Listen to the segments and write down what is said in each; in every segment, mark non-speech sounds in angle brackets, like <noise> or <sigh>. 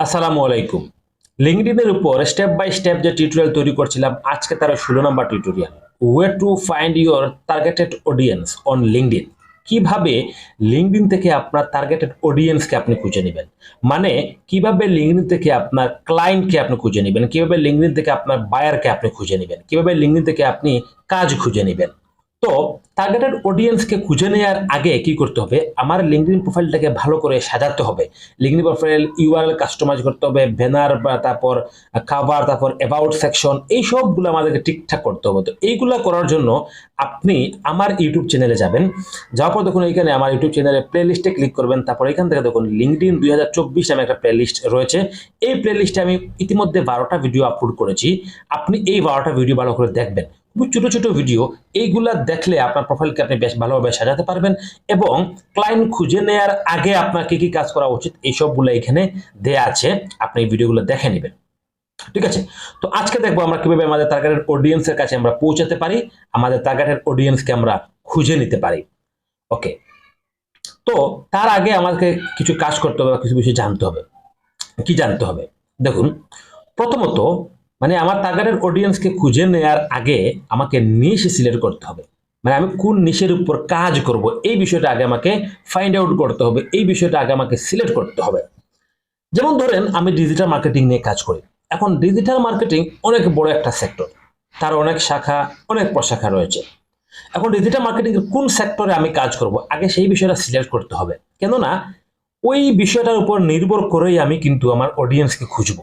আসসালামু আলাইকুম। লিঙ্কডিনের উপর স্টেপ বাই স্টেপ যে টিউটোরিয়াল তৈরি করছিলাম, আজকে তার ষোলো নম্বর tutorial way to find your targeted audience on LinkedIn কীভাবে লিঙ্কডিন থেকে আপনার টার্গেটেড অডিয়েন্সকে আপনি খুঁজে নেবেন? মানে কীভাবে লিঙ্কডিন থেকে আপনার ক্লায়েন্টকে আপনি খুঁজে নেবেন? কীভাবে লিঙ্কডিন থেকে আপনার বায়ারকে আপনি খুঁজে নেবেন? কীভাবে লিঙ্কডিন থেকে আপনি কাজ খুঁজে নেবেন? তো টার্গেটেড অডিয়েন্সকে খুঁজে নেওয়ার আগে কি করতে হবে? আমার লিঙ্কডিন প্রোফাইলটাকে ভালো করে সাজাতে হবে। লিঙ্কডিন প্রোফাইল ইউআরএল কাস্টমাইজ করতে হবে ব্যানার বা তারপর কাভার তারপর অ্যাবাউট সেকশন এই সবগুলো আমাদেরকে ঠিকঠাক করতে হবে। তো এইগুলো করার জন্য আপনি আমার ইউটিউব চ্যানেলে যাবেন। যাওয়ার পর দেখুন এখানে আমার ইউটিউব চ্যানেলে প্লে লিস্টে ক্লিক করবেন। তারপর এখান থেকে দেখুন লিঙ্কডিন দুই হাজার চব্বিশ নামে একটা প্লে লিস্ট রয়েছে। এই প্লে লিস্টে আমি ইতিমধ্যে বারোটা ভিডিও আপলোড করেছি। আপনি এই বারোটা ভিডিও ভালো করে দেখবেন। খুব ছোট ছোট ভিডিও এইগুলা দেখলে আপনার প্রোফাইলকে আপনি বেশ ভালোভাবে সাজাতে পারবেন এবং ক্লায়েন্ট খুঁজে নেওয়ার আগে আপনার কি কি কাজ করা উচিত, এই সবগুলো এখানে দেয়া আছে, আপনি এই ভিডিওগুলো দেখে নেবেন। ঠিক আছে? তো আজকে দেখব আমরা কীভাবে আমাদের টার্গেটেড অডিয়েন্সের কাছে আমরা পৌঁছাতে পারি, আমাদের টার্গেটেড অডিয়েন্সকে আমরা খুঁজে নিতে পারি। ওকে তো তার আগে আমাদেরকে কিছু কাজ করতে হবে বা কিছু বিষয় জানতে হবে। কি জানতে হবে? দেখুন, প্রথমত মানে আমার টার্গেটেড অডিয়েন্সকে খুঁজে নেওয়ার আগে আমাকে নিশ সিলেক্ট করতে হবে। মানে আমি কোন নিশের উপর কাজ করব, এই বিষয়টা আগে আমাকে ফাইন্ড আউট করতে হবে, এই বিষয়টা আগে আমাকে সিলেক্ট করতে হবে। যেমন ধরেন, আমি ডিজিটাল মার্কেটিং নিয়ে কাজ করি। এখন ডিজিটাল মার্কেটিং অনেক বড় একটা সেক্টর তার অনেক শাখা, অনেক প্রশাখা রয়েছে। এখন ডিজিটাল মার্কেটিং এর কোন সেক্টরে আমি কাজ করব, আগে সেই বিষয়টা সিলেক্ট করতে হবে। কেননা, ওই বিষয়টার উপর নির্ভর করেই আমি কিন্তু আমার অডিয়েন্সকে খুঁজবো।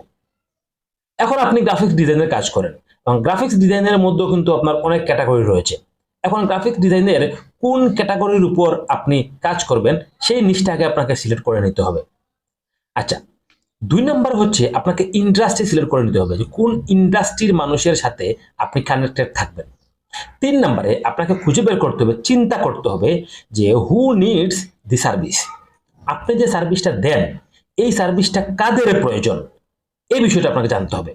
এখন আপনি গ্রাফিক্স ডিজাইনের কাজ করেন এবং গ্রাফিক্স ডিজাইনের মধ্যেও কিন্তু আপনার অনেক ক্যাটাগরি রয়েছে। এখন গ্রাফিক্স ডিজাইনের কোন ক্যাটাগরির উপর আপনি কাজ করবেন, সেই নিষ্ঠাকে আপনাকে সিলেক্ট করে নিতে হবে। আচ্ছা দুই নম্বর হচ্ছে আপনাকে ইন্ডাস্ট্রি সিলেক্ট করে নিতে হবে যে কোন ইন্ডাস্ট্রির মানুষের সাথে আপনি কানেক্টেড থাকবেন। তিন নম্বরে আপনাকে খুঁজে বের করতে হবে, চিন্তা করতে হবে যে হু নিডস দি সার্ভিস আপনি যে সার্ভিসটা দেন, এই সার্ভিসটা কাদের প্রয়োজন? এই বিষয়টা আপনাকে জানতে হবে।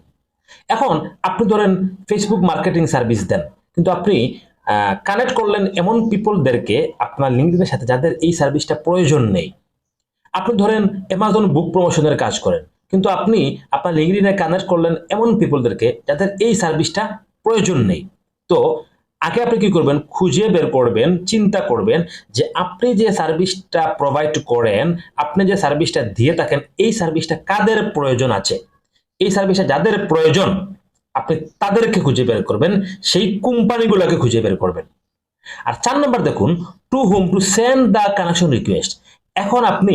এখন আপনি ধরেন ফেসবুক মার্কেটিং সার্ভিস দেন, কিন্তু আপনি কানেক্ট করলেন এমন পিপলদেরকে আপনার লিঙ্কডিনের সাথে যাদের এই সার্ভিসটা প্রয়োজন নেই। আপনি ধরেন অ্যামাজন বুক প্রমোশনের কাজ করেন, কিন্তু আপনি আপনার লিঙ্কডিনে কানেক্ট করলেন এমন পিপলদেরকে যাদের এই সার্ভিসটা প্রয়োজন নেই। তো আগে আপনি কি করবেন? খুঁজে বের করবেন, চিন্তা করবেন যে আপনি যে সার্ভিসটা প্রোভাইড করেন, আপনি যে সার্ভিসটা দিয়ে থাকেন, এই সার্ভিসটা কাদের প্রয়োজন আছে? এই সার্ভিসটা যাদের প্রয়োজন, আপনি তাদেরকে খুঁজে বের করবেন, সেই কোম্পানিগুলোকে খুঁজে বের করবেন। আর চার নম্বর দেখুন to home to send the connection request এখন আপনি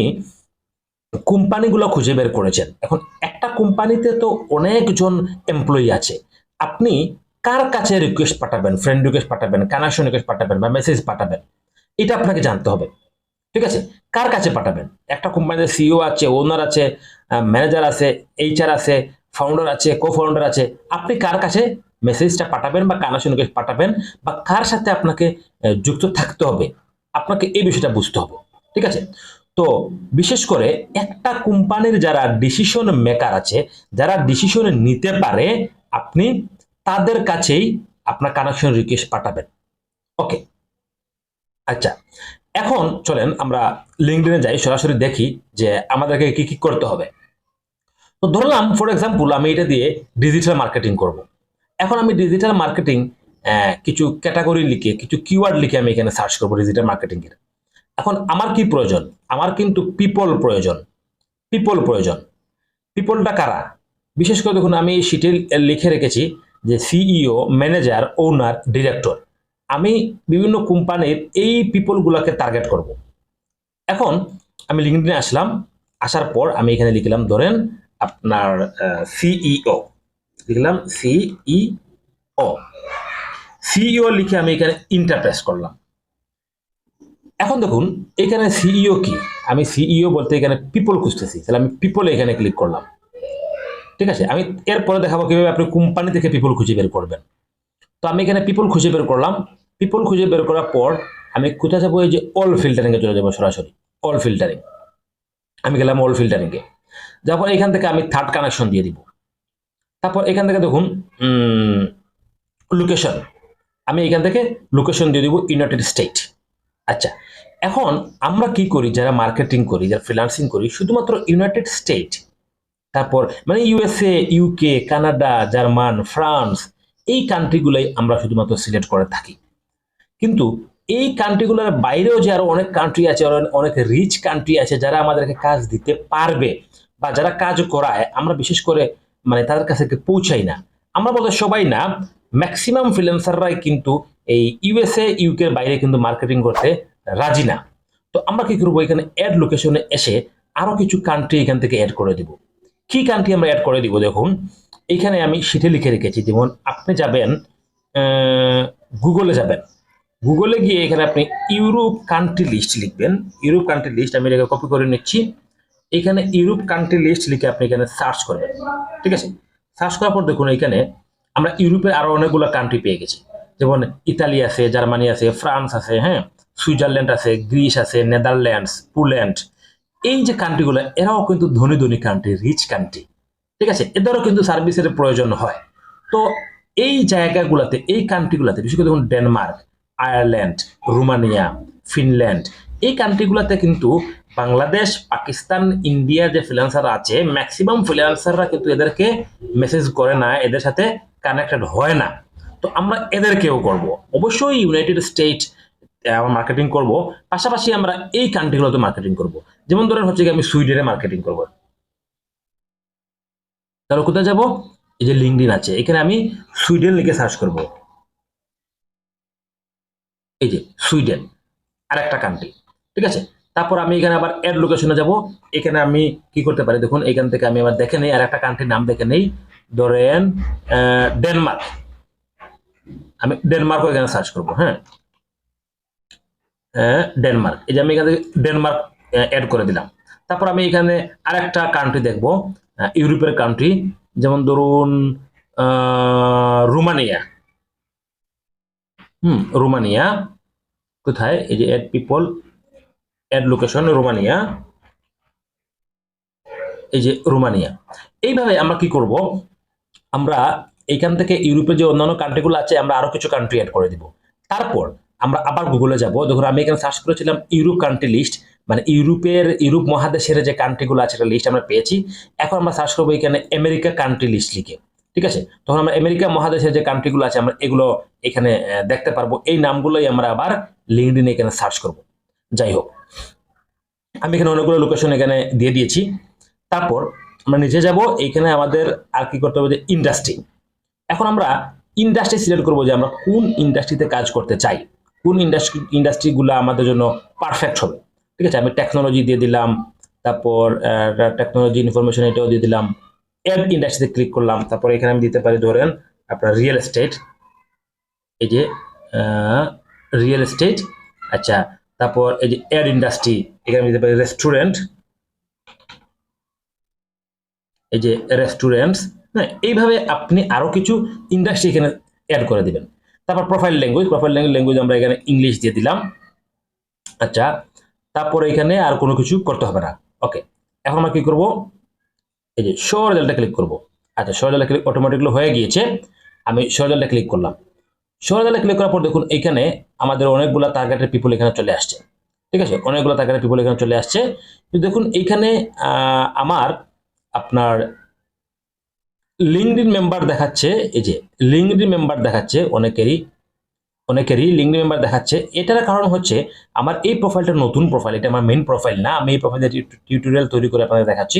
কোম্পানিগুলো খুঁজে বের করেছেন। এখন একটা কোম্পানিতে তো অনেকজন এমপ্লয়ি আছে। আপনি কার কাছে রিকোয়েস্ট পাঠাবেন? ফ্রেন্ড রিকোয়েস্ট পাঠাবেন কানেকশন রিকোয়েস্ট পাঠাবেন বা মেসেজ পাঠাবেন? এটা আপনাকে জানতে হবে। ঠিক আছে? কার কাছে পাঠাবেন? একটা কোম্পানিতে সিইও আছে ওনার আছে ম্যানেজার আছে এইচআর আছে ফাউন্ডার আছে কো ফাউন্ডার আছে, আপনি কার কাছে মেসেজটা পাঠাবেন বা কানেকশন রিকোয়েস্ট পাঠাবেন বা কার সাথে আপনাকে যুক্ত থাকতে হবে, আপনাকে এই বিষয়টা বুঝতে হবে, ঠিক আছে? তো বিশেষ করে একটা কোম্পানির যারা ডিসিশন মেকার আছে, যারা ডিসিশন নিতে পারে, আপনি তাদের কাছেই আপনার কানেকশন রিকোয়েস্ট পাঠাবেন ওকে আচ্ছা এখন চলেন আমরা লিঙ্কডিনে যাই, সরাসরি দেখি যে আমাদেরকে কি কি করতে হবে। তো ধরলাম ফর এক্সাম্পল আমি এটা দিয়ে ডিজিটাল মার্কেটিং করব। এখন আমি ডিজিটাল মার্কেটিং কিছু ক্যাটাগরি লিখে, কিছু কিওয়ার্ড লিখে আমি এখানে সার্চ করব ডিজিটাল মার্কেটিং এর। এখন আমার কি প্রয়োজন? আমার কিন্তু পিপল প্রয়োজন। পিপল প্রয়োজন। পিপলটা কারা? বিশেষ করে দেখুন, আমি শিটে লিখে রেখেছি যে সিইও ম্যানেজার ওনার ডিরেক্টর আমি বিভিন্ন কোম্পানির এই পিপলগুলোকে টার্গেট করব। এখন আমি লিঙ্কডিনে আসলাম, আসার পর আমি এখানে লিখলাম, ধরেন আপনার সিইও লিখলাম সিইও সিইও লিখে আমি এখানে ইন্টারপ্রেস করলাম। এখন দেখুন, এখানে সিইও কি? আমি সিইও বলতে এখানে পিপল খুঁজতেছি, তাহলে আমি পিপল এখানে ক্লিক করলাম। ঠিক আছে? আমি এরপরে দেখাবো কীভাবে আপনি কোম্পানি থেকে পিপল খুঁজে বের করবেন। তো আমি এখানে পিপল খুঁজে বের করলাম। পিপল খুঁজে বের করার পর আমি কোথায় যাব? এই যে অল ফিল্টারিংয়ে চলে যাব সরাসরি। অল ফিল্টারিং আমি গেলাম অল ফিল্টারিংয়ে যারপর এখান থেকে আমি থার্ড কানেকশন দিয়ে দিব। তারপর এখান থেকে দেখুন লোকেশন আমি এখান থেকে লোকেশন দিয়ে দিব ইউনাইটেড স্টেট আচ্ছা এখন আমরা কি করি? যারা মার্কেটিং করি, যারা ফ্রিলান্সিং করি, শুধুমাত্র ইউনাইটেড স্টেট তারপর মানে USA UK Canada German France এই কান্ট্রিগুলোই আমরা শুধুমাত্র সিলেক্ট করে থাকি। কিন্তু এই কান্ট্রিগুলোর বাইরেও যে আরও অনেক কান্ট্রি আছে অনেক- রিচ কান্ট্রি আছে যারা আমাদেরকে কাজ দিতে পারবে বা যারা কাজ করায়, আমরা বিশেষ করে মানে তাদের কাছে পৌঁছাই না। আমরা বলতে সবাই না ম্যাক্সিমাম ফ্রিল্যান্সাররাই কিন্তু এই ইউএসএ ইউকের বাইরে কিন্তু মার্কেটিং করতে রাজি না। তো আমরা কি করব? এখানে অ্যাড লোকেশনে এসে আরও কিছু কান্ট্রি এখান থেকে অ্যাড করে দিব। কি কান্ট্রি আমরা অ্যাড করে দিব দেখুন। এখানে আমি শিটে লিখে রেখেছি, যেমন আপনি যাবেন গুগলে যাবেন। গুগলে গিয়ে এখানে আপনি ইউরোপ কান্ট্রি লিস্ট লিখবেন। ইউরোপ কান্ট্রি লিস্ট আমি এটাকে কপি করে নিচ্ছি। এখানে ইউরোপ কান্ট্রি লিস্ট লিখে আপনি এখানে সার্চ করবেন, ঠিক আছে? সার্চ করার পর দেখুন এখানে আমরা ইউরোপের আরও অনেকগুলো কান্ট্রি পেয়ে গেছি। যেমন ইতালি আছে, জার্মানি আছে, ফ্রান্স আছে হ্যাঁ? সুইজারল্যান্ড আছে, গ্রিস আছে, নেদারল্যান্ডস, পোল্যান্ড এই যে কান্ট্রিগুলো এরাও কিন্তু ধনী ধনী কান্ট্রি রিচ কান্ট্রি ঠিক আছে? এদেরও কিন্তু সার্ভিসের প্রয়োজন হয়। তো এই জায়গাগুলোতে, এই কান্ট্রিগুলোতে বিশেষ করে দেখুন ডেনমার্ক আয়ারল্যান্ড রোমানিয়া ফিনল্যান্ড এই কান্ট্রিগুলোতে কিন্তু বাংলাদেশ পাকিস্তান ইন্ডিয়া যে ফ্রিল্যান্সার আছে ম্যাক্সিমাম ফ্রিল্যান্সাররা কিন্তু এদেরকে মেসেজ করে না, এদের সাথে কানেক্টেড হয় না। তো আমরা এদেরকেও করব। অবশ্যই ইউনাইটেড স্টেট আমরা মার্কেটিং করব। পাশাপাশি আমরা এই কান্ট্রিগুলোতে মার্কেটিং করব। যেমন ধরেন হচ্ছে কি আমি সুইডেনে মার্কেটিং করব। তাহলে কোথায় যাব? এই যে লিঙ্কডিন আছে, এখানে আমি সুইডেন লিখে সার্চ করব। এই যে সুইডেন আর একটা কান্ট্রি ঠিক আছে? তারপর আমি এখানে আবার অ্যাড লোকেশনে যাব। এখানে আমি কি করতে পারি? দেখুন, এখান থেকে আমি আবার দেখে নেই, আর একটা কান্ট্রির নাম দেখে নেই। ধরেন ডেনমার্ক আমি ডেনমার্কও এখানে সার্চ করব হ্যাঁ? ডেনমার্ক এই যে আমি এখানে ডেনমার্ক অ্যাড করে দিলাম। তারপর আমি এখানে আরেকটা কান্ট্রি দেখব ইউরোপের কান্ট্রি যেমন ধরুন রোমানিয়া। হুম, রোমানিয়া। কোথায়? এই যে add people add location Romania. এই যে রোমানিয়া। এইভাবে আমরা কি করব? আমরা এখান থেকে ইউরোপের যে অন্যান্য কান্ট্রিগুলো আছে, আমরা আরও কিছু কান্ট্রি অ্যাড করে দিব। তারপর আমরা আবার গুগলে যাব। দেখুন, আমি এখানে সার্চ করেছিলাম ইউরোপ কান্ট্রি লিস্ট মানে ইউরোপের, ইউরোপ মহাদেশের যে কান্ট্রিগুলো আছে, একটা লিস্ট আমরা পেয়েছি। এখন আমরা সার্চ করব এখানে আমেরিকা কান্ট্রি লিস্ট লিখে। ঠিক আছে? তখন আমরা আমেরিকা মহাদেশের যে কান্ট্রিগুলো আছে, আমরা এগুলো এখানে দেখতে পারব। এই নামগুলোই আমরা আবার লিঙ্কডিনে এখানে সার্চ করব। যাই হোক, আমি এখানে অনেকগুলো লোকেশন এখানে দিয়ে দিয়েছি। তারপর আমরা নিচে যাব। এইখানে আমাদের আর কি করতে হবে যে ইন্ডাস্ট্রি এখন আমরা ইন্ডাস্ট্রি সিলেক্ট করব যে আমরা কোন ইন্ডাস্ট্রিতে কাজ করতে চাই। কোন ইন্ডাস্ট্রি ইন্ডাস্ট্রিগুলো আমাদের জন্য পারফেক্ট হবে। ঠিক আছে? আমি টেকনোলজি দিয়ে দিলাম, তারপর টেকনোলজি ইনফরমেশন এটাও দিয়ে দিলাম এড ইন্ডাস্ট্রিতে ক্লিক করলাম, তারপর এখানে আমি দিতে পারি ধরেন আপনার রিয়েল এস্টেট এই যে রিয়েল এস্টেট আচ্ছা তারপর এই যে এয়ার ইন্ডাস্ট্রি এখানে আমি দিতে পারি রেস্টুরেন্ট এই যে রেস্টুরেন্টস হ্যাঁ এইভাবে আপনি আরও কিছু ইন্ডাস্ট্রি এখানে অ্যাড করে দিবেন। তারপর প্রোফাইল ল্যাঙ্গুয়েজ প্রোফাইল ল্যাঙ্গুয়েজ আমরা এখানে ইংলিশ দিয়ে দিলাম। আচ্ছা তারপর এখানে আর কোনো কিছু করতে হবে না। ওকে এখন আমরা কি করব? এই যে শো ক্লিক করব। আচ্ছা শো রেজাল্টটা ক্লিক অটোমেটিকলি হয়ে গিয়েছে। আমি শো ক্লিক করলাম। শো ক্লিক করার পর দেখুন, এখানে আমাদের অনেকগুলো টার্গেটের পিপল এখানে চলে আসছে। ঠিক আছে, অনেকগুলো টার্গেটের পিপল এখানে চলে আসছে। দেখুন এইখানে আমার আপনার লিঙ্কডিন মেম্বার দেখাচ্ছে, এই যে লিঙ্কডিন মেম্বার দেখাচ্ছে অনেকেরই অনেকেরই লিঙ্কডিন মেম্বার দেখাচ্ছে। এটার কারণ হচ্ছে আমার এই প্রোফাইলটা নতুন প্রোফাইল এটা আমার মেইন প্রোফাইল না। আমি এই প্রোফাইলে টিউটোরিয়াল তৈরি করে আপনাদের দেখাচ্ছি।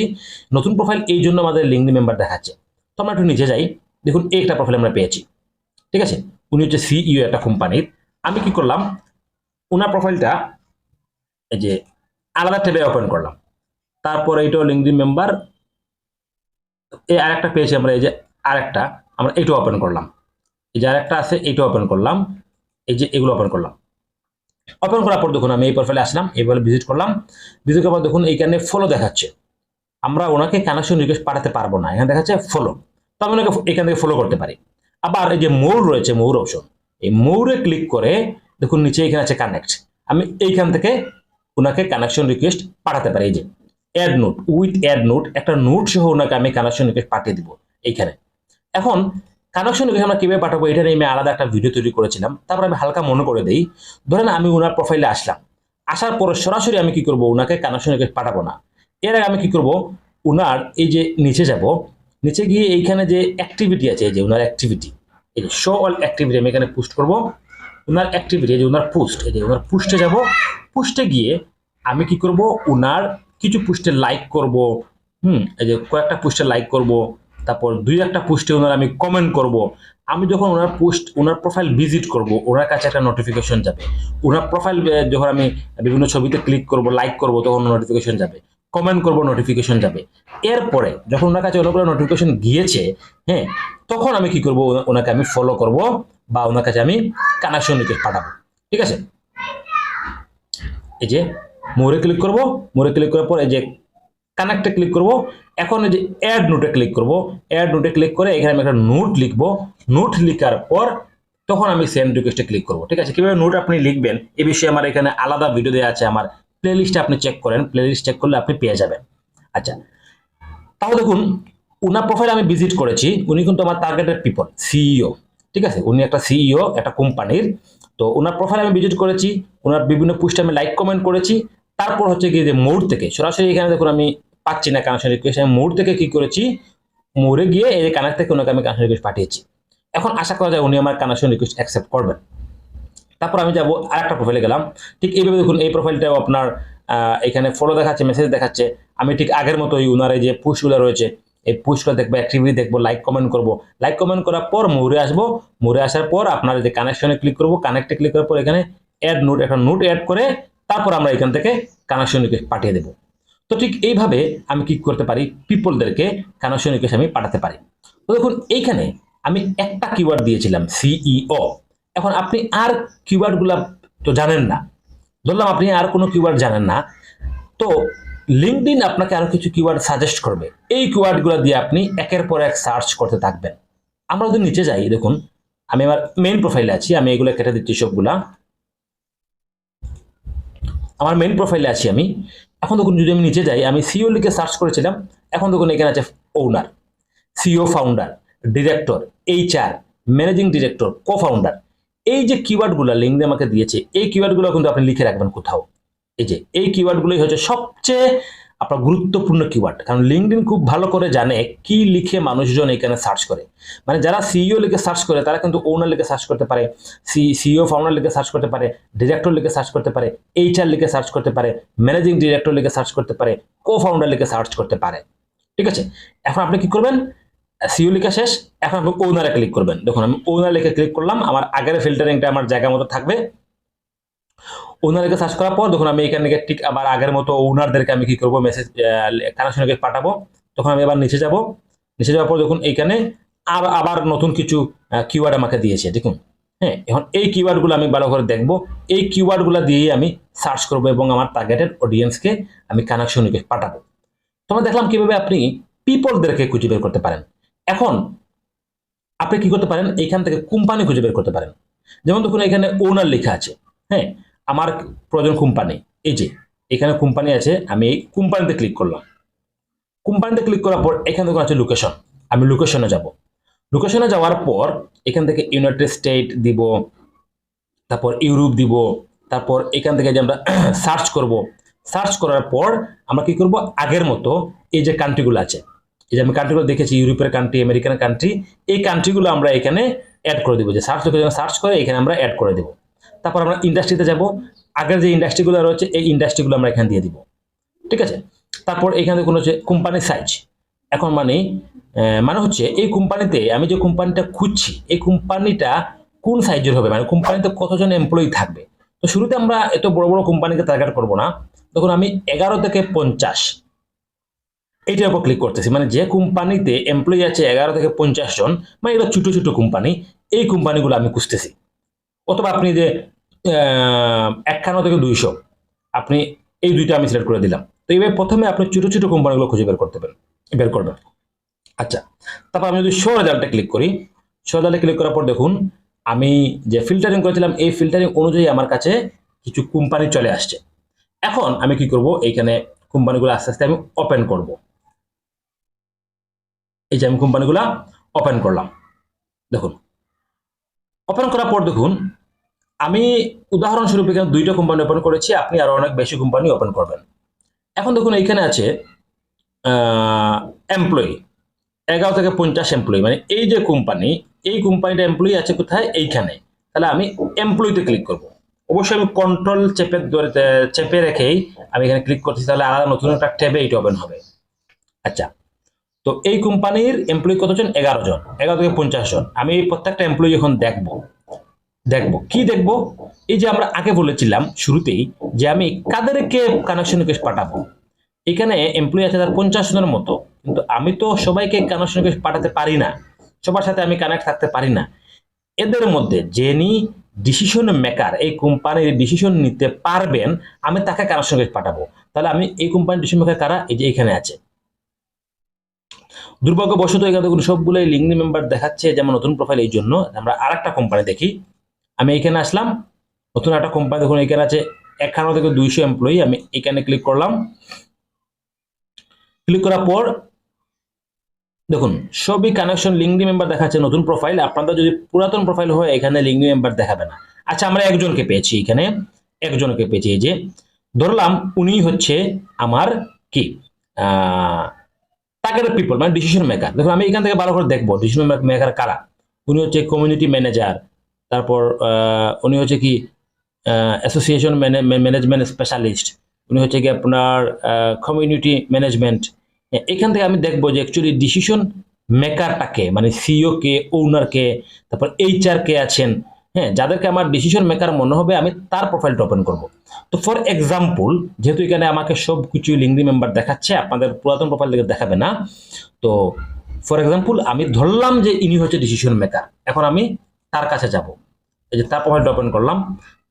নতুন প্রোফাইল এই জন্য আমাদের লিঙ্কডিন মেম্বার দেখাচ্ছে। তো আমরা একটু নিচে যাই। দেখুন, এই একটা প্রোফাইল আমরা পেয়েছি। ঠিক আছে? উনি হচ্ছে সিইও একটা কোম্পানির আমি কি করলাম? ওনার প্রোফাইলটা এই যে আলাদা ট্যাবে ওপেন করলাম। তারপর এইটাও লিঙ্কডিন মেম্বার এই আরেকটা পেয়েছি আমরা, এই যে আরেকটা, আমরা এইটা ওপেন করলাম। এই যে আরেকটা আছে, এইটা ওপেন করলাম। এই যে এগুলো ওপেন করলাম। ওপেন করার পর দেখুন, আমি এই প্রোফাইলে আসলাম এইভাবে ভিজিট করলাম। ভিজিট করার পর দেখুন, এইখানে ফলো দেখাচ্ছে। আমরা ওনাকে কানেকশন রিকোয়েস্ট পাঠাতে পারব না, এখানে দেখাচ্ছে ফলো তো আমি ওনাকে এখান থেকে ফলো করতে পারি। আবার এই যে মৌর রয়েছে মৌর অপশন এই মৌরে ক্লিক করে দেখুন, নিচে এখানে আছে কানেক্ট আমি এইখান থেকে ওনাকে কানেকশন রিকোয়েস্ট পাঠাতে পারি, এই যে। Add note with add note একটা নোট সহ ওনাকে আমি কানেকশন রিকোয়েস্ট পাঠিয়ে দিব এইখানে। এখন কানেকশন রিকোয়েস্ট আমরা কীভাবে পাঠাবো এটা নিয়ে আমি আলাদা একটা ভিডিও তৈরি করেছিলাম। তারপর আমি হালকা মনে করে দিই। ধরেন আমি ওনার প্রোফাইলে আসলাম। আসার পরে সরাসরি আমি কি করব? ওনাকে কানেকশন রিকোয়েস্ট পাঠাবো না। এর আগে আমি কি করব? ওনার এই যে নিচে যাব। নিচে গিয়ে এইখানে যে অ্যাক্টিভিটি আছে, এই যে ওনার অ্যাক্টিভিটি এই যে শো অল অ্যাক্টিভিটি আমি এখানে পোস্ট করব। ওনার অ্যাক্টিভিটি এই যে ওনার পোস্ট এই যে ওনার পোস্টে যাব। পোস্টে গিয়ে আমি কি করব? উনার কিছু পোস্টে লাইক করব, হুম, এই যে কয়েকটা পোস্টে লাইক করব, তারপর দুই একটা পোস্টে ওনার আমি কমেন্ট করব। আমি যখন ওনার পোস্ট ওনার প্রোফাইল ভিজিট করব, ওনার কাছে একটা নোটিফিকেশন যাবে। ওনার প্রোফাইল যখন আমি বিভিন্ন ছবিতে ক্লিক করব লাইক করব, তখন নোটিফিকেশন যাবে। কমেন্ট করব নোটিফিকেশন যাবে। এরপরে যখন ওনার কাছে অনেকগুলো নোটিফিকেশন গিয়েছে হ্যাঁ তখন আমি কি করব ওনাকে আমি ফলো করব বা ওনার কাছে আমি কানেকশন রিকোয়েস্ট পাঠাবো। ঠিক আছে? এই যে মোরে ক্লিক করব মোরে ক্লিক করার পর এই যে কানেক্টে ক্লিক করব, এখন এই যে অ্যাড নোটে ক্লিক করব অ্যাড নোটে ক্লিক করে এখানে আমি একটা নোট লিখব নোট লিখার পর তখন আমি সেন্ড রিকোয়েস্টে ক্লিক করব, ঠিক আছে? কীভাবে নোট আপনি লিখবেন? এ বিষয়ে আমার এখানে আলাদা ভিডিও দেওয়া আছে, আমার প্লেলিস্টে আপনি চেক করেন প্লেলিস্ট চেক করলে আপনি পেয়ে যাবেন। আচ্ছা তাও দেখুন, উনার প্রোফাইল আমি ভিজিট করেছি, উনি কিন্তু আমার টার্গেটেড পিপল সিইও ঠিক আছে? উনি একটা সিইও একটা কোম্পানির তো ওনার প্রোফাইল আমি ভিজিট করেছি ওনার বিভিন্ন পোস্টে আমি লাইক কমেন্ট করেছি তারপর হচ্ছে কি যে মোড় থেকে, সরাসরি এখানে দেখুন আমি পাচ্ছি না কানেকশন রিকোয়েস্ট আমি মোড় থেকে কি করেছি? মোড়ে গিয়ে এই কানেক্ট থেকে ওনাকে আমি কানেকশন রিকোয়েস্ট পাঠিয়েছি। এখন আশা করা যায় উনি আমার কানেকশন রিকোয়েস্ট অ্যাকসেপ্ট করবেন। তারপর আমি যাব আর একটা প্রোফাইলে গেলাম। ঠিক এইভাবে দেখুন, এই প্রোফাইলটাও আপনার এখানে ফলো দেখাচ্ছে মেসেজ দেখাচ্ছে। আমি ঠিক আগের মতো ওই উনার এই যে পুশগুলো রয়েছে, এই পুশগুলো দেখব অ্যাক্টিভিটি দেখব লাইক কমেন্ট করব। লাইক কমেন্ট করার পর মোড়ে আসব। মোড়ে আসার পর আপনার যে কানেকশনে ক্লিক করব। কানেক্টে ক্লিক করার পর এখানে অ্যাড নোট একটা নোট অ্যাড করে তারপর আমরা এখান থেকে কানেকশন পাঠিয়ে দেবো। তো ঠিক এইভাবে আমি কি করতে পারি? পিপলদেরকে কানেকশন আমি পাঠাতে পারি। তো দেখুন, এইখানে আমি একটা কিওয়ার্ড দিয়েছিলাম সিইও এখন আপনি আর কিওয়ার্ডগুলো তো জানেন না। ধরলাম আপনি আর কোনো কিওয়ার্ড জানেন না। তো লিঙ্কডিন আপনাকে আরও কিছু কিওয়ার্ড সাজেস্ট করবে। এই কিওয়ার্ডগুলো দিয়ে আপনি একের পর এক সার্চ করতে থাকবেন। আমরা যদি নিচে যাই, দেখুন, আমি আমার মেইন প্রোফাইলে আছি, আমি এগুলো কেটে দিচ্ছি সবগুলা। আমার মেন প্রোফাইলে আছি আমি। এখন দেখুন, যদি আমি নিচে যাই, আমি সিও লিখে সার্চ করেছিলাম, এখন দেখুন, এখানে আছে ওনার CEO founder director HR managing director co founder এই যে কিওয়ার্ডগুলো লিঙ্কডে আমাকে দিয়েছে, এই কিওয়ার্ডগুলো কিন্তু আপনি লিখে রাখবেন কোথাও। এই যে, এই কিওয়ার্ডগুলোই হচ্ছে সবচেয়ে আপনার গুরুত্বপূর্ণ কিওয়ার্ড কারণ লিঙ্কডিন খুব ভালো করে জানে কি লিখে মানুষজন এখানে সার্চ করে। মানে যারা সিইও লিখে সার্চ করে, তারা কিন্তু ওনার লিখে সার্চ করতে পারে সি সিইও ফাউন্ডার লিখে সার্চ করতে পারে ডিরেক্টর লিখে সার্চ করতে পারে এইচআর লিখে সার্চ করতে পারে ম্যানেজিং ডিরেক্টর লিখে সার্চ করতে পারে কো ফাউন্ডার লিখে সার্চ করতে পারে। ঠিক আছে? এখন আপনি কি করবেন? সিও লেখা শেষ, এখন আপনি ওনারে ক্লিক করবেন। দেখুন, আমি ওনার লিখে ক্লিক করলাম, আমার আগের ফিল্টারিংটা আমার জায়গা মতো থাকবে। ওনারকে সার্চ করার পর দেখুন আমি এখানে ঠিক আবার আগের মতো ওনারদেরকে আমি কি করব? মেসেজ কানেকশনকে পাঠাবো। তখন আমি আবার নিচে যাব। নিচে যাওয়ার পর দেখুন এইখানে আর আবার নতুন কিছু কিওয়ার্ড আমাকে দিয়েছে, দেখুন। হ্যাঁ এখন এই কিওয়ার্ডগুলো আমি ভালো করে দেখব। এই কিওয়ার্ডগুলো দিয়েই আমি সার্চ করব এবং আমার টার্গেটেড অডিয়েন্সকে আমি কানেকশনকে পাঠাবো। তো আমরা দেখলাম কীভাবে আপনি পিপলদেরকে খুঁজে বের করতে পারেন। এখন আপনি কি করতে পারেন? এখান থেকে কোম্পানি খুঁজে বের করতে পারেন। যেমন দেখুন এখানে ওনার লেখা আছে। হ্যাঁ আমার প্রয়োজন কোম্পানি। এই যে, এখানে কোম্পানি আছে, আমি এই কোম্পানিতে ক্লিক করলাম। কোম্পানিতে ক্লিক করার পর এখান থেকে আছে লোকেশন আমি লোকেশনে যাব। লোকেশনে যাওয়ার পর এখান থেকে ইউনাইটেড স্টেট দিব, তারপর ইউরোপ দিব, তারপর এখান থেকে যে আমরা <clears throat> সার্চ করব। সার্চ করার পর আমরা কি করব? আগের মতো এই যে কান্ট্রিগুলো আছে, এই যে আমি কান্ট্রিগুলো দেখেছি ইউরোপের কান্ট্রি আমেরিকান কান্ট্রি এই কান্ট্রিগুলো আমরা এখানে অ্যাড করে দেবো। যে সার্চ লোকেশন সার্চ করে, এখানে আমরা অ্যাড করে দেব। তারপর আমরা ইন্ডাস্ট্রিতে যাব। আগের যে ইন্ডাস্ট্রিগুলো রয়েছে, এই ইন্ডাস্ট্রিগুলো আমরা এখানে দিয়ে দিব। ঠিক আছে? তারপর এখানে কোনো হচ্ছে কোম্পানির সাইজ এখন মানে মানে হচ্ছে এই কোম্পানিতে আমি যে কোম্পানিটা খুঁজছি, এই কোম্পানিটা কোন সাইজের হবে? মানে কোম্পানিতে কতজন এমপ্লয়ি থাকবে? তো শুরুতে আমরা এত বড় বড় কোম্পানিকে টার্গেট করব না। তখন আমি এগারো থেকে পঞ্চাশ। এইটার উপর ক্লিক করতেছি। মানে যে কোম্পানিতে এমপ্লয়ি আছে এগারো থেকে পঞ্চাশ জন মানে এগুলো ছোটো ছোটো কোম্পানি এই কোম্পানিগুলো আমি খুঁজতেছি। অথবা আপনি যে একখানো থেকে দুইশো, আপনি এই দুইটা আমি সিলেক্ট করে দিলাম। তো এইভাবে প্রথমে আপনি ছোটো ছোটো কোম্পানিগুলো খুঁজে বের করতে পারেন, বের করবেন। আচ্ছা তারপর আমি যদি শো রেজাল্টে ক্লিক করি শো রেজাল্টে ক্লিক করার পর দেখুন, আমি যে ফিল্টারিং করেছিলাম, এই ফিল্টারিং অনুযায়ী আমার কাছে কিছু কোম্পানি চলে আসছে। এখন আমি কি করব, এইখানে কোম্পানিগুলো আস্তে আস্তে আমি ওপেন করব। এই যে আমি কোম্পানিগুলো ওপেন করলাম, দেখুন। ওপেন করার পর দেখুন আমি উদাহরণস্বরূপ এখানে দুইটা কোম্পানি ওপেন করেছি, আপনি আরও অনেক বেশি কোম্পানি ওপেন করবেন। এখন দেখুন, এইখানে আছে এমপ্লয়ি এগারো থেকে পঞ্চাশ এমপ্লয়ি মানে এই যে কোম্পানি এই কোম্পানিটা এমপ্লয়ি আছে কোথায়? এইখানে। তাহলে আমি এমপ্লয়িতে ক্লিক করব। অবশ্যই আমি কন্ট্রোল চেপে ধরে, চেপে রেখেই আমি এখানে ক্লিক করছি, তাহলে আলাদা নতুন একটা ট্যাবে এইটা ওপেন হবে। আচ্ছা তো এই কোম্পানির এমপ্লয়ি কতজন এগারো জন, এগারো থেকে পঞ্চাশ জন। আমি প্রত্যেকটা এমপ্লয়ি যখন দেখব। দেখব। কি দেখব? এই যে আমরা আগে বলেছিলাম শুরুতেই যে আমি কাদেরকে কানেকশন রিকোয়েস্ট পাঠাবো। এখানে এমপ্লয়ি আছে তার পঞ্চাশ জনের মতো। কিন্তু আমি তো সবাইকে কানেকশন রিকোয়েস্ট পাঠাতে পারি না। সবার সাথে আমি কানেক্ট থাকতে পারি না। এদের মধ্যে যিনি ডিসিশন মেকার এই কোম্পানির ডিসিশন নিতে পারবেন, আমি তাকে কানেকশন রিকোয়েস্ট পাঠাবো। তাহলে আমি এই কোম্পানির ডিসিশন মেকার কারা? এই যে এখানে আছে। দুর্ভাগ্যবশত এখানে দেখুন সবগুলোই লিঙ্কনি মেম্বার দেখাচ্ছে যেমন নতুন প্রোফাইল এই জন্য আমরা আরেকটা কোম্পানি দেখি। আমি এখানে আসলাম। নতুন একটা কোম্পানি দেখুন, এখানে আছে একান্ন থেকে দুইশো এমপ্লয়ি আমি এখানে ক্লিক করলাম। ক্লিক করার পর, দেখুন, সবই কানেকশন লিঙ্কডি মেম্বার দেখাচ্ছে, নতুন প্রোফাইল আপনাদের যদি পুরাতন প্রোফাইল হয়, এখানে লিঙ্কডি মেম্বার দেখাবে না। আচ্ছা আমরা একজনকে পেয়েছি এখানে। একজনকে পেয়েছি যে, ধরলাম উনি হচ্ছে আমার কি? টার্গেট পিপল মানে ডিসিশন মেকার দেখুন, আমি এখান থেকে ভালো করে দেখব ডিসিশন মেকার কারা। উনি হচ্ছে কমিউনিটি ম্যানেজার তারপর উনি হচ্ছে কি অ্যাসোসিয়েশন ম্যানেজমেন্ট স্পেশালিস্ট উনি হচ্ছে কি আপনার কমিউনিটি ম্যানেজমেন্ট এখান থেকে আমি দেখব যে অ্যাকচুয়ালি ডিসিশন মেকারটাকে মানে সিইও কে ওনার কে, তারপর এইচআর কে আছেন। হ্যাঁ যাদেরকে আমার ডিসিশন মেকার মনে হবে, আমি তার প্রোফাইলটা ওপেন করব। তো ফর এক্সাম্পল যেহেতু এখানে আমাকে সব কিছু লিঙ্কডি মেম্বার দেখাচ্ছে, আপনাদের পুরাতন প্রোফাইল থেকে দেখাবে না। তো ফর এক্সাম্পল আমি ধরলাম যে ইনি হচ্ছে ডিসিশন মেকার এখন আমি তার কাছে যাব? এই যে তার প্রোফাইলটা ওপেন করলাম।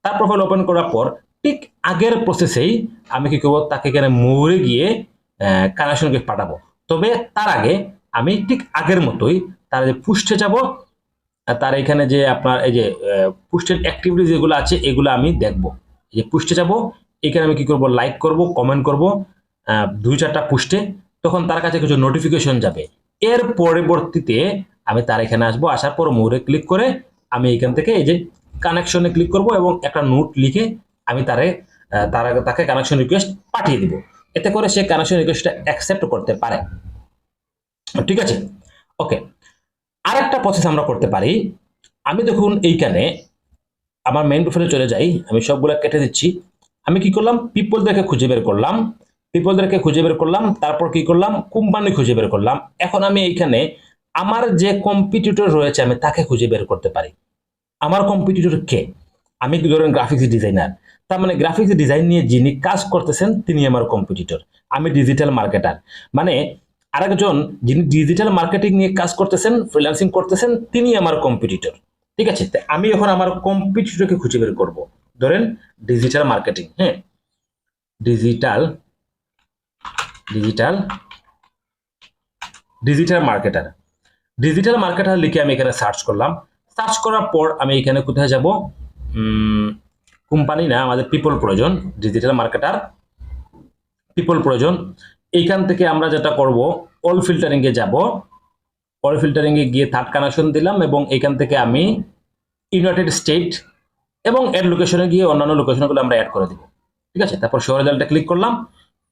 তার প্রোফাইল ওপেন করার পর ঠিক আগের প্রসেসেই আমি কি করব? তাকে এখানে মোড়ে গিয়ে কানেকশনকে পাঠাবো। তবে তার আগে আমি ঠিক আগের মতোই তার যে পুষ্টে যাব তার এখানে যে আপনার এই যে পুষ্টের অ্যাক্টিভিটি যেগুলো আছে, এগুলো আমি দেখব। এই যে পুষ্টে যাব, এখানে আমি কি করব? লাইক করব কমেন্ট করব দুই চারটা পুষ্টে তখন তার কাছে কিছু নোটিফিকেশন যাবে। এর পরবর্তীতে আমি তার এখানে আসব। আসার পর মোড়ে ক্লিক করে আমি এখান থেকে এই যে কানেকশনে ক্লিক করব এবং একটা নোট লিখে আমি তারে তার, তাকে কানেকশন রিকোয়েস্ট পাঠিয়ে দিব। এতে করে সে কানেকশন রিকোয়েস্টটা অ্যাকসেপ্ট করতে পারে। ঠিক আছে? ওকে আরেকটা প্রসেস আমরা করতে পারি। আমি দেখুন এইখানে আমার মেইন প্রোফাইলে চলে যাই। আমি সবগুলো কেটে দিচ্ছি। আমি কি করলাম? পিপলদেরকে খুঁজে বের করলাম। পিপলদেরকে খুঁজে বের করলাম। তারপর কি করলাম? কোম্পানি খুঁজে বের করলাম। এখন আমি এইখানে আমার যে কম্পিটিটর রয়েছে, আমি তাকে খুঁজে বের করতে পারি। আমার কম্পিটিটর কে? আমি ধরেন গ্রাফিক্স ডিজাইনার তার মানে গ্রাফিক্স ডিজাইন নিয়ে যিনি কাজ করতেছেন, তিনি আমার কম্পিটিটর আমি ডিজিটাল মার্কেটার মানে আরেকজন যিনি ডিজিটাল মার্কেটিং নিয়ে কাজ করতেছেন ফ্রিল্যান্সিং করতেছেন, তিনি আমার কম্পিটিটর ঠিক আছে? আমি এখন আমার কম্পিটিটরকে খুঁজে বের করব। ধরেন ডিজিটাল মার্কেটিং হ্যাঁ? Digital digital digital marketer digital marketer লিখে আমি এখানে সার্চ করলাম। সার্চ করার পর আমি এখানে কোথায় যাব? কোম্পানি না, আমাদের পিপল প্রয়োজন ডিজিটাল মার্কেটার পিপল প্রয়োজন। এইখান থেকে আমরা যেটা করব অল ফিল্টারিং এ যাব। অল ফিল্টারিং এ গিয়ে থার্ড কানেকশন দিলাম এবং এখান থেকে আমি ইউনাইটেড স্টেট এবং অ্যাড লোকেশনে গিয়ে অন্যান্য লোকেশনগুলো আমরা অ্যাড করে দিব। ঠিক আছে? তারপর শো রেজাল্টটা ক্লিক করলাম।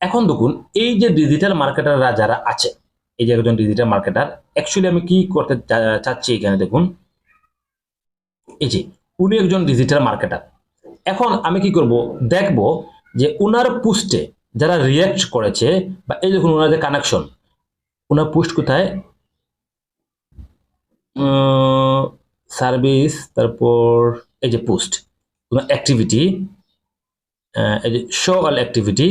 এখন দেখুন, এই যে ডিজিটাল মার্কেটাররা যারা আছে এই যে একজন ডিজিটাল মার্কেটার অ্যাকচুয়ালি আমি কি করতে চাচ্ছি এখানে দেখুন। এই যে, উনি একজন ডিজিটাল মার্কেটার এখন আমি কি করব, দেখব যে উনার পোস্টে যারা রিয়াক্ট করেছে, বা এই দেখুন ওনার যে কানেকশন ওনার পোস্ট কোথায়? সার্ভিস তারপর এই যে পোস্ট ওনার অ্যাক্টিভিটি এই যে শো অল অ্যাক্টিভিটি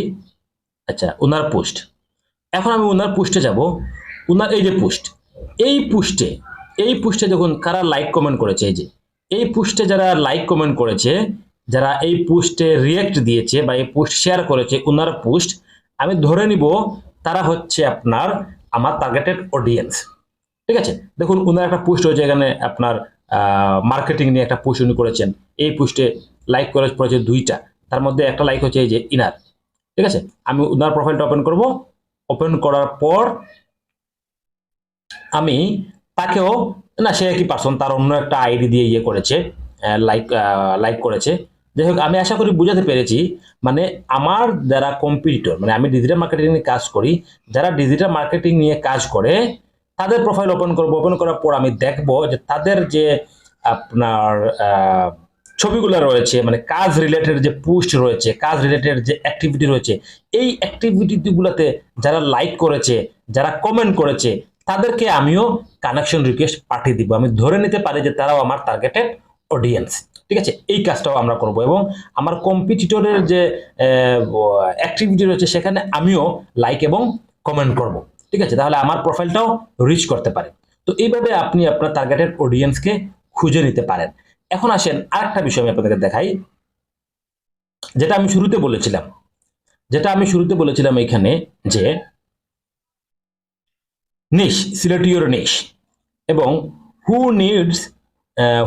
আচ্ছা ওনার পোস্ট এখন আমি ওনার পোস্টে যাব। ওনার এই যে পোস্ট এই পোস্টে এই পোস্টে যখন কারা লাইক কমেন্ট করেছে, এই যে। এই পোস্টে যারা লাইক কমেন্ট করেছে, যারা এই পোস্টে রিয়েক্ট দিয়েছে বা এই পোস্ট শেয়ার করেছে ওনার পোস্ট আমি ধরে নিব তারা হচ্ছে আপনার, আমার টার্গেটেড অডিয়েন্স ঠিক আছে? দেখুন ওনার একটা পোস্ট হয়েছে এখানে আপনার মার্কেটিং নিয়ে একটা পোস্ট উনি করেছেন। এই পোস্টে লাইক করে করেছে দুইটা। তার মধ্যে একটা লাইক হচ্ছে এই যে ইনার। ঠিক আছে? আমি ওনার প্রোফাইলটা ওপেন করব। ওপেন করার পর আমি তাকেও, না, সে একই পার্সন তার অন্য একটা আইডি দিয়ে ইয়ে করেছে লাইক লাইক করেছে। যাই হোক, আমি আশা করি বুঝাতে পেরেছি মানে আমার যারা কম্পিটিটর মানে আমি ডিজিটাল মার্কেটিং নিয়ে কাজ করি, যারা ডিজিটাল মার্কেটিং নিয়ে কাজ করে, তাদের প্রোফাইল ওপেন করব। ওপেন করার পর আমি দেখব যে তাদের যে আপনার ছবিগুলো রয়েছে মানে কাজ রিলেটেড যে পোস্ট রয়েছে, কাজ রিলেটেড যে অ্যাক্টিভিটি রয়েছে, এই অ্যাক্টিভিটিগুলোতে যারা লাইক করেছে, যারা কমেন্ট করেছে, তাদেরকে আমিও কানেকশন রিকোয়েস্ট পাঠিয়ে দিব। আমি ধরে নিতে পারি যে তারাও আমার টার্গেটেড অডিয়েন্স ঠিক আছে? এই কাজটাও আমরা করব এবং আমার কম্পিটিটরের যে অ্যাক্টিভিটি রয়েছে, সেখানে আমিও লাইক এবং কমেন্ট করব। ঠিক আছে? তাহলে আমার প্রোফাইলটাও রিচ করতে পারে। তো এইভাবে আপনি আপনার টার্গেটেড অডিয়েন্সকে খুঁজে নিতে পারেন। এখন আসেন আরেকটা বিষয় আমি আপনাদেরকে দেখাই, যেটা আমি শুরুতে বলেছিলাম। যেটা আমি শুরুতে বলেছিলাম এখানে যে নিশ সিলেক্ট ইউর নিশ, এবং who needs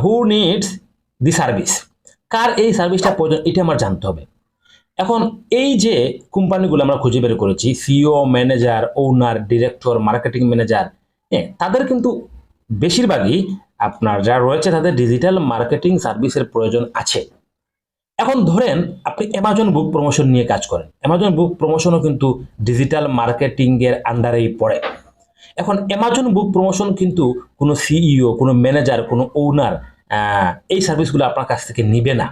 who needs the service. কার এই সার্ভিসটা প্রয়োজন, এটা আমার জানতে হবে। এখন এই যে কোম্পানিগুলো আমরা খুঁজে বের করেছি CEO manager, owner, director, marketing manager হ্যাঁ তাদের কিন্তু বেশিরভাগই আপনার যারা রয়েছে তাদের ডিজিটাল মার্কেটিং সার্ভিসের প্রয়োজন আছে। এখন ধরেন আপনি অ্যামাজন বুক প্রমোশন নিয়ে কাজ করেন। অ্যামাজন বুক প্রমোশনও কিন্তু ডিজিটাল মার্কেটিং এর আন্ডারেই পড়ে। এখন অ্যামাজন বুক প্রমোশন কিন্তু কোনো সিইও কোনো ম্যানেজার কোনো ওনার এই সার্ভিসগুলো আপনার কাছ থেকে নিবে না।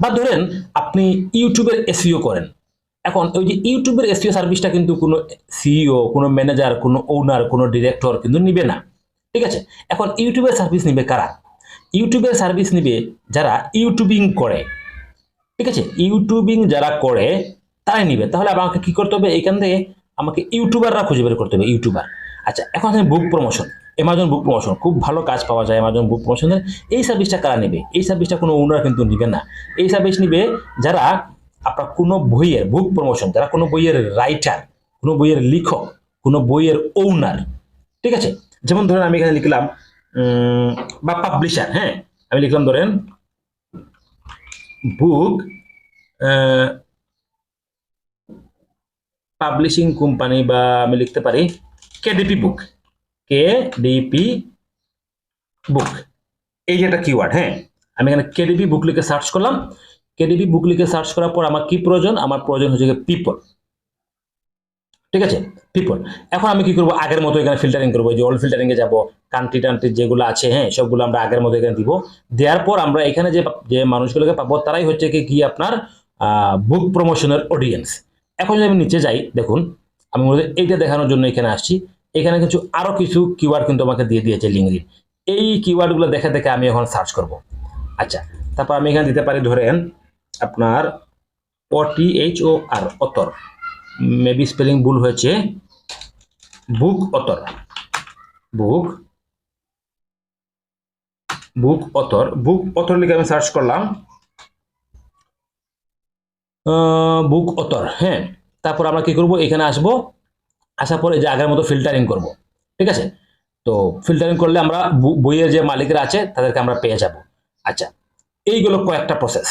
বা ধরেন আপনি ইউটিউবের এসইও করেন। এখন ওই যে ইউটিউবের এসইও সার্ভিসটা কিন্তু কোনো সিইও কোনো ম্যানেজার কোনো ওনার কোনো ডিরেক্টর কিন্তু নিবে না। ঠিক আছে? এখন ইউটিউবের সার্ভিস নিবে কারা? ইউটিউবের সার্ভিস নিবে যারা ইউটিউবিং করে। ঠিক আছে? ইউটিউবিং যারা করে, তারাই নিবে। তাহলে আমাকে কি করতে হবে? এখান থেকে আমাকে ইউটিউবাররা খুঁজে বের করতে হবে ইউটিউবার আচ্ছা এখন আছে book promotion Amazon book promotion খুব ভালো কাজ পাওয়া যায় অ্যামাজন বুক প্রমোশনের এই সার্ভিসটা কারা নেবে? এই সার্ভিসটা কোনো ওনার কিন্তু নিবে না। এই সার্ভিস নিবে যারা আপনার কোনো বইয়ের বুক প্রমোশন যারা কোনো বইয়ের রাইটার কোনো বইয়ের লেখক, কোনো বইয়ের ওনার ঠিক আছে? যেমন ধরেন আমি এখানে লিখলাম বা পাবলিশার হ্যাঁ? আমি লিখলাম ধরেন বুক পাবলিশিং কোম্পানি বা আমি লিখতে পারি কেডিপি বুক কে ডিপি বুক এই যে একটা কিওয়ার্ড হ্যাঁ? আমি এখানে কেডিপি বুক লিখে সার্চ করলাম। কেডিপি বুক লিখে সার্চ করার পর আমার কি প্রয়োজন? আমার প্রয়োজন হচ্ছে পিপল ঠিক আছে? পিপল এখন আমি কি করব? আগের মতো এখানে ফিল্টারিং করব। যে অল ফিল্টারিং এ যাব কান্ট্রি টান্ট্রি যেগুলো আছে হ্যাঁ সবগুলো আমরা আগের মতো এখানে দিব। দেওয়ার পর আমরা এখানে যে যে মানুষগুলোকে পাবো, তারাই হচ্ছে কি কি আপনার বুক প্রমোশনের অডিয়েন্স এখন যদি আমি নিচে যাই, দেখুন, আমি মূলত এইটা দেখানোর জন্য এখানে আসছি। এখানে কিছু, আরও কিছু কিওয়ার্ড কিন্তু আমাকে দিয়ে দিয়েছে লিঙ্কডিন এই কিওয়ার্ডগুলো দেখে দেখে আমি এখন সার্চ করব। আচ্ছা তারপর আমি এখানে দিতে পারি ধরেন আপনার O H O R author. Maybe spelling ভুল হয়েছে। বুক অতর। বুক। বুক অতর। বুক অতর লিখে আমি সার্চ করলাম। বুক অতর হ্যাঁ। তারপর আমরা কি করব? এখানে আসব। আসার পরে যে আগের মতো ফিল্টারিং করব। ঠিক আছে? তো ফিল্টারিং করলে আমরা বইয়ের যে মালিকরা আছে, তাদেরকে আমরা পেয়ে যাব। আচ্ছা এইগুলো কয়েকটা প্রসেস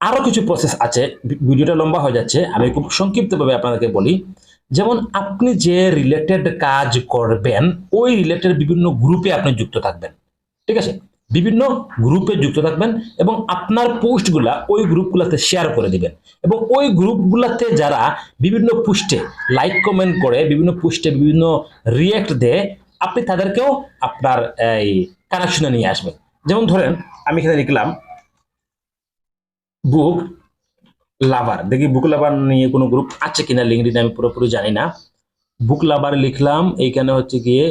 আরও কিছু প্রসেস আছে। ভিডিওটা লম্বা হয়ে যাচ্ছে। আমি খুব সংক্ষিপ্তভাবে আপনাদেরকে বলি। যেমন আপনি যে রিলেটেড কাজ করবেন, ওই রিলেটেড বিভিন্ন গ্রুপে আপনি যুক্ত থাকবেন। ঠিক আছে? বিভিন্ন গ্রুপে যুক্ত থাকবেন এবং আপনার পোস্টগুলা ওই গ্রুপগুলোতে শেয়ার করে দিবেন। এবং ওই গ্রুপগুলোতে যারা বিভিন্ন পোস্টে লাইক কমেন্ট করে, বিভিন্ন পোস্টে বিভিন্ন রিয়েক্ট দেয়, আপনি তাদেরকেও আপনার এই কানেকশনে নিয়ে আসবেন। যেমন ধরেন, আমি এখানে লিখলাম বুক লাভার দেখি বুক লাভার নিয়ে কোনো গ্রুপ আছে কিনা লিঙ্কডিন আমি পুরোপুরি জানি না। বুক লাভার লিখলাম, এইখানে হচ্ছে গিয়ে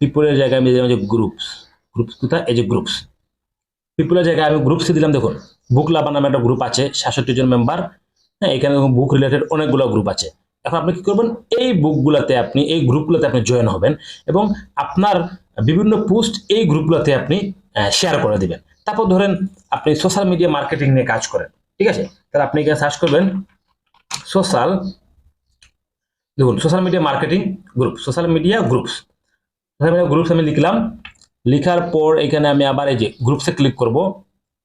পিপলের জায়গায় আমি দিলাম যে গ্রুপস গ্রুপস কোথায় এই যে গ্রুপস পিপলের জায়গায় আমি গ্রুপসে দিলাম, দেখুন। বুক লাভার নামে একটা গ্রুপ আছে, সাতষট্টি জন মেম্বার হ্যাঁ এখানে বুক রিলেটেড অনেকগুলো গ্রুপ আছে। এখন আপনি কি করবেন? এই বুকগুলোতে আপনি, এই গ্রুপগুলোতে আপনি জয়েন হবেন এবং আপনার বিভিন্ন পোস্ট এই গ্রুপগুলোতে আপনি শেয়ার করে দিবেন। তারপর ধরেন আপনি সোশ্যাল মিডিয়া মার্কেটিং নিয়ে কাজ করেন। ঠিক আছে? তাহলে আপনি এখানে সার্চ করবেন সোশ্যাল দেখুন social media marketing group social media groups social media groups আমি লিখলাম, লিখার পর এখানে আমি আবার এই যে গ্রুপসে ক্লিক করব।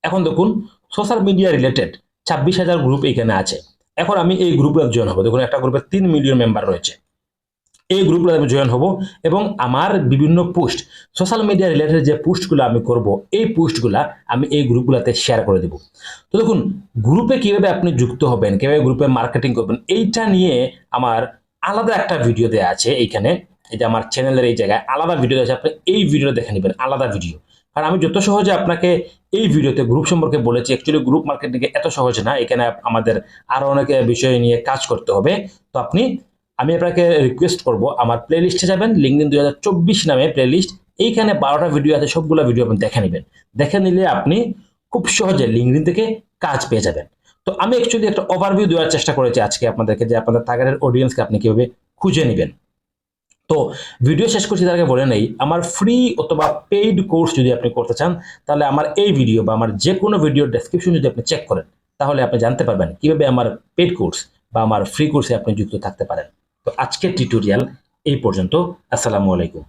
এখন দেখুন সোশ্যাল মিডিয়া রিলেটেড ছাব্বিশ হাজার গ্রুপ এখানে আছে। এখন আমি এই গ্রুপে জয়েন হব। দেখুন, একটা গ্রুপে তিন মিলিয়ন মেম্বার রয়েছে। এই গ্রুপগুলো আমি জয়েন হব এবং আমার বিভিন্ন পোস্ট সোশ্যাল মিডিয়া রিলেটেড যে পোস্টগুলো আমি করব, এই পোস্টগুলো আমি এই গ্রুপগুলোতে শেয়ার করে দেব। তো দেখুন গ্রুপে কীভাবে আপনি যুক্ত হবেন, কীভাবে গ্রুপে মার্কেটিং করবেন, এইটা নিয়ে আমার আলাদা একটা ভিডিও দেওয়া আছে এইখানে। এই যে আমার চ্যানেলের এই জায়গায় আলাদা ভিডিও আছে, আপনি এই ভিডিওটা দেখে নেবেন, আলাদা ভিডিও কারণ আমি যত সহজে আপনাকে এই ভিডিওতে গ্রুপ সম্পর্কে বলেছি অ্যাকচুয়ালি গ্রুপ মার্কেটিং এত সহজ না, এখানে আমাদের আরও অনেক বিষয় নিয়ে কাজ করতে হবে। তো আপনি, আমি আপনাকে রিকোয়েস্ট করব, আমার প্লে লিস্টে যাবেন লিঙ্কডিন দুই হাজার চব্বিশ নামে প্লে লিস্ট এইখানে বারোটা ভিডিও আছে, সবগুলো ভিডিও আপনি দেখে নেবেন। দেখে নিলে আপনি খুব সহজে লিঙ্কডিন থেকে কাজ পেয়ে যাবেন। তো আমি অ্যাকচুয়ালি একটা ওভারভিউ দেওয়ার চেষ্টা করেছি আজকে আপনাদেরকে, যে আপনাদের টার্গেটের অডিয়েন্সকে আপনি কীভাবে খুঁজে নেবেন। তো ভিডিও শেষ করছি, তার আগে বলে নেই, আমার ফ্রি অথবা পেইড কোর্স যদি আপনি করতে চান, তাহলে আমার এই ভিডিও বা আমার যে কোনো ভিডিও ডেসক্রিপশন যদি আপনি চেক করেন, তাহলে আপনি জানতে পারবেন কীভাবে আমার পেইড কোর্স বা আমার ফ্রি কোর্সে আপনি যুক্ত থাকতে পারেন। তো আজকের টিউটোরিয়াল এই পর্যন্ত, আসসালামু আলাইকুম।